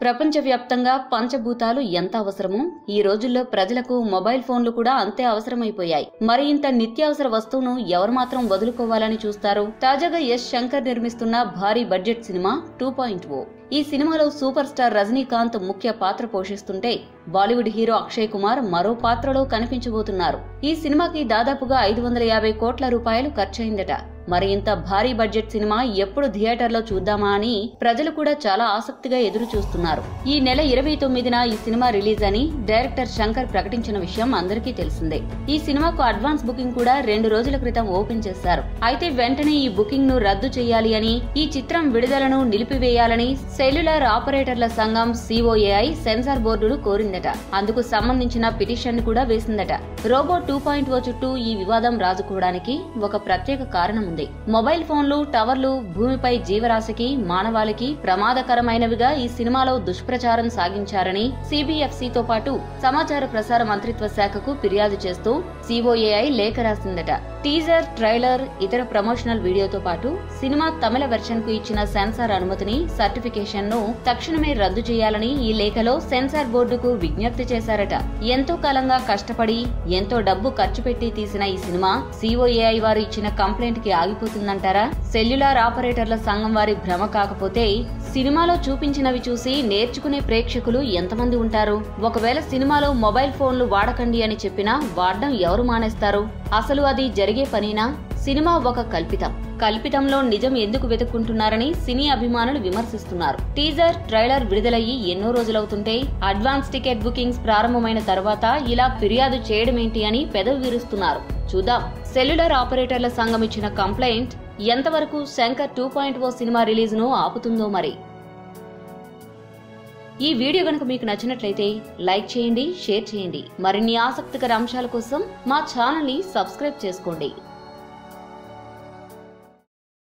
ప్రపంచవ్యాప్తంగా పంచభూతాలు ఎంత అవసరమో ఈ రోజుల్లో ప్రజలకు మొబైల్ ఫోన్లు కూడా అంతే అవసరమైపోయాయి. మరి ఇంత నిత్యావసర వస్తువును ఎవరు మాత్రం వదులుకోవాలని చూస్తారు? తాజాగా ఎస్ శంకర్ నిర్మిస్తున్న భారీ budget cinema two point O. ఈ సినిమాలో సూపర్ స్టార్ రజనీకాంత్ ముఖ్య పాత్ర పోషిస్తుంటే బాలీవుడ్ హీరో అక్షయ్ కుమార్ మరో పాత్రలో కనిపించబోతున్నారు. ఈ సినిమాకి దాదాపుగా ఐదు వందల యాభై కోట్ల రూపాయలు ఖర్చయిందట. మరి ఇంత భారీ బడ్జెట్ సినిమా ఎప్పుడు థియేటర్లో చూద్దామా అని ప్రజలు కూడా చాలా ఆసక్తిగా ఎదురు చూస్తున్నారు ఈ నెల ఇరవై తొమ్మిదిన ఈ సినిమా రిలీజ్ అని డైరెక్టర్ శంకర్ ప్రకటించిన విషయం అందరికీ తెలిసిందే. ఈ సినిమాకు అడ్వాన్స్ బుకింగ్ కూడా రెండు రోజుల క్రితం ఓపెన్ చేశారు. అయితే వెంటనే ఈ బుకింగ్ను రద్దు చేయాలి అని ఈ చిత్రం విడుదలను నిలిపివేయాలని సెల్యులార్ ఆపరేటర్ల సంఘం సిఓఏఐ సెన్సార్ బోర్డును కోరిందట. అందుకు సంబంధించిన పిటిషన్ కూడా వేసిందట. రోబో టూ పాయింట్ ఓ చుట్టూ ఈ వివాదం రాజుకోవడానికి ఒక ప్రత్యేక కారణం ఉంది. మొబైల్ ఫోన్లు టవర్లు భూమిపై జీవరాశికి మానవాళికి ప్రమాదకరమైనవిగా ఈ సినిమాలో దుష్ప్రచారం సాగించారని సిబిఎఫ్సితో పాటు సమాచార ప్రసార మంత్రిత్వ శాఖకు ఫిర్యాదు చేస్తూ సిఓఏఐ లేఖ రాసిందట. టీజర్ ట్రైలర్ ఇతర ప్రమోషనల్ వీడియోతో పాటు సినిమా తమిళ వెర్షన్కు ఇచ్చిన సెన్సార్ అనుమతిని సర్టిఫికేషన్ను తక్షణమే రద్దు చేయాలని ఈ లేఖలో సెన్సార్ బోర్డుకు విజ్ఞప్తి చేశారట. ఎంతో కాలంగా కష్టపడి ఎంతో డబ్బు ఖర్చు పెట్టి తీసిన ఈ సినిమా సిఓఏఐ వారు ఇచ్చిన కంప్లైంట్కి ఆగిపోతుందంటారా? సెల్యులార్ ఆపరేటర్ల సంఘం వారి భ్రమ కాకపోతే సినిమాలో చూపించినవి చూసి నేర్చుకునే ప్రేక్షకులు ఎంతమంది ఉంటారు? ఒకవేళ సినిమాలో మొబైల్ ఫోన్లు వాడకండి అని చెప్పినా వాడడం ఎవరు మానేస్తారు? అసలు అది జరి పనేనా? సినిమా ఒక కల్పితం. కల్పితంలో నిజం ఎందుకు వెతుక్కుంటున్నారని సినీ అభిమానులు విమర్శిస్తున్నారు. టీజర్ ట్రైలర్ విడుదలయ్యి ఎన్నో రోజులవుతుంటే అడ్వాన్స్ టికెట్ బుకింగ్స్ ప్రారంభమైన తర్వాత ఇలా ఫిర్యాదు చేయడమేంటి అని పెదవి విరుస్తున్నారు. చూద్దాం. సెల్యులర్ ఆపరేటర్ల సంఘం ఇచ్చిన కంప్లైంట్ ఎంతవరకు Shankar two point O cinema రిలీజ్ను ఆపుతుందో మరి. ఈ వీడియో కనుక మీకు నచ్చినట్లయితే లైక్ చేయండి షేర్ చేయండి. మరిన్ని ఆసక్తికర అంశాల కోసం మా ఛానల్ని సబ్స్క్రైబ్ చేసుకోండి.